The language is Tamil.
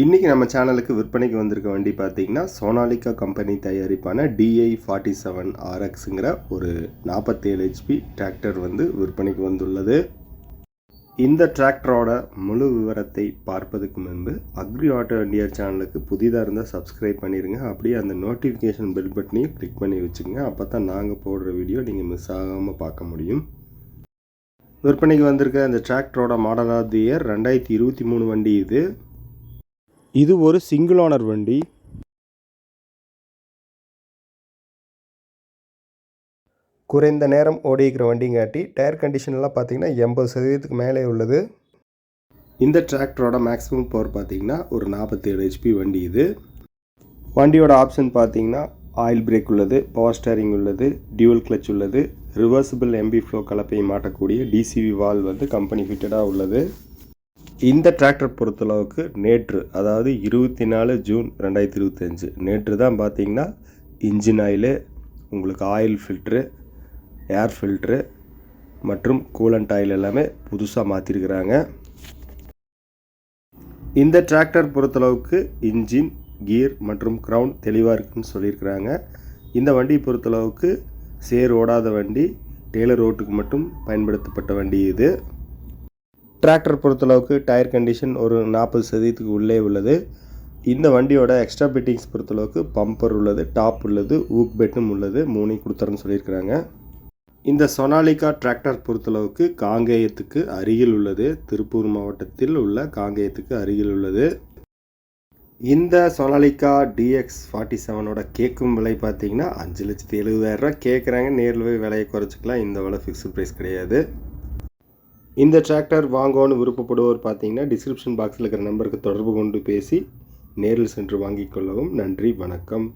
இன்றைக்கி நம்ம சேனலுக்கு விற்பனைக்கு வந்திருக்க வண்டி பார்த்தீங்கன்னா சோனாலிகா கம்பெனி தயாரிப்பான டிஐ ஃபார்ட்டி செவன் ஆர்எக்ஸுங்கிற ஒரு நாற்பத்தேழு ஹெச்பி டிராக்டர் வந்து விற்பனைக்கு வந்துள்ளது. இந்த டிராக்டரோட முழு விவரத்தை பார்ப்பதுக்கு முன்பு அக்ரி ஆட்டோ இண்டியா சேனலுக்கு புதிதாக இருந்தால் சப்ஸ்கிரைப் பண்ணிடுங்க அப்படியே அந்த நோட்டிஃபிகேஷன் பெல் பட்டனையும் கிளிக் பண்ணி வச்சுக்கோங்க. அப்போ தான் நாங்கள் போடுற வீடியோ நீங்கள் மிஸ் ஆகாமல் பார்க்க முடியும். விற்பனைக்கு வந்திருக்க இந்த டிராக்டரோட மாடல் ஆஃப் தி இயர் ரெண்டாயிரத்தி இருபத்தி மூணு வண்டி இது. இது ஒரு சிங்கிள் ஓனர் வண்டி. குறைந்த நேரம் ஓடிக்கிற வண்டிங்காட்டி டயர் கண்டிஷன்லாம் பார்த்தீங்கன்னா எண்பது சதவீதத்துக்கு மேலே உள்ளது. இந்த டிராக்டரோட மேக்ஸிமம் பவர் பார்த்தீங்கன்னா ஒரு நாற்பத்தேழு ஹெச்பி வண்டி இது. வண்டியோட ஆப்ஷன் பார்த்தீங்கன்னா ஆயில் பிரேக் உள்ளது பவர் ஸ்டேரிங் உள்ளது டியூவல் கிளச் உள்ளது ரிவர்சிபிள் எம்பி ஃப்ளோ கலப்பையை மாட்டக்கூடிய டிசிவி வால் வந்து கம்பெனி ஃபிட்டடாக உள்ளது. இந்த டிராக்டர் பொறுத்தளவுக்கு நேற்று அதாவது இருபத்தி நாலு ஜூன் ரெண்டாயிரத்தி இருபத்தஞ்சு நேற்று தான் பார்த்தீங்கன்னா இன்ஜின் ஆயிலு உங்களுக்கு ஆயில் ஃபில்ட்ரு ஏர் ஃபில்ட்ரு மற்றும் கூலண்ட் ஆயில் எல்லாமே புதுசாக மாற்றிருக்கிறாங்க இந்த டிராக்டர் பொறுத்தளவுக்கு இன்ஜின் கியர் மற்றும் க்ரௌன் தெளிவாக இருக்குன்னு சொல்லியிருக்கிறாங்க. இந்த வண்டி பொறுத்தளவுக்கு சேர் ஓடாத வண்டி டெய்லர் ரோட்டுக்கு மட்டும் பயன்படுத்தப்பட்ட வண்டி இது. டிராக்டர் பொறுத்தளவுக்கு டயர் கண்டிஷன் ஒரு நாற்பது சதவீதத்துக்கு உள்ளே உள்ளது. இந்த வண்டியோட எக்ஸ்ட்ரா பிட்டிங்ஸ் பொறுத்தளவுக்கு பம்பர் உள்ளது டாப் உள்ளது ஊக் பெட்டும் உள்ளது மூணையும் கொடுத்துறேன்னு சொல்லியிருக்கிறாங்க. இந்த சொனாலிகா டிராக்டர் பொறுத்தளவுக்கு காங்கேயத்துக்கு அருகில் உள்ளது. திருப்பூர் மாவட்டத்தில் உள்ள காங்கேயத்துக்கு அருகில் உள்ளது. இந்த சொனாலிகா டிஎக்ஸ் ஃபார்ட்டி செவனோட கேட்கும் விலை பார்த்தீங்கன்னா அஞ்சு லட்சத்தி எழுபதாயிரரூவா கேட்குறாங்க நேரில் போய் விலையை குறைச்சிக்கலாம். இந்த விலை ஃபிக்ஸ்டு ப்ரைஸ் கிடையாது. இந்த டிராக்டர் வாங்கணும்னு விருப்பப்படுவோர் பார்த்தீங்கன்னா டிஸ்கிரிப்ஷன் பாக்ஸில் இருக்கிற நம்பருக்கு தொடர்பு கொண்டு பேசி நேரில் சென்று வாங்கிக் கொள்ளவும். நன்றி வணக்கம்.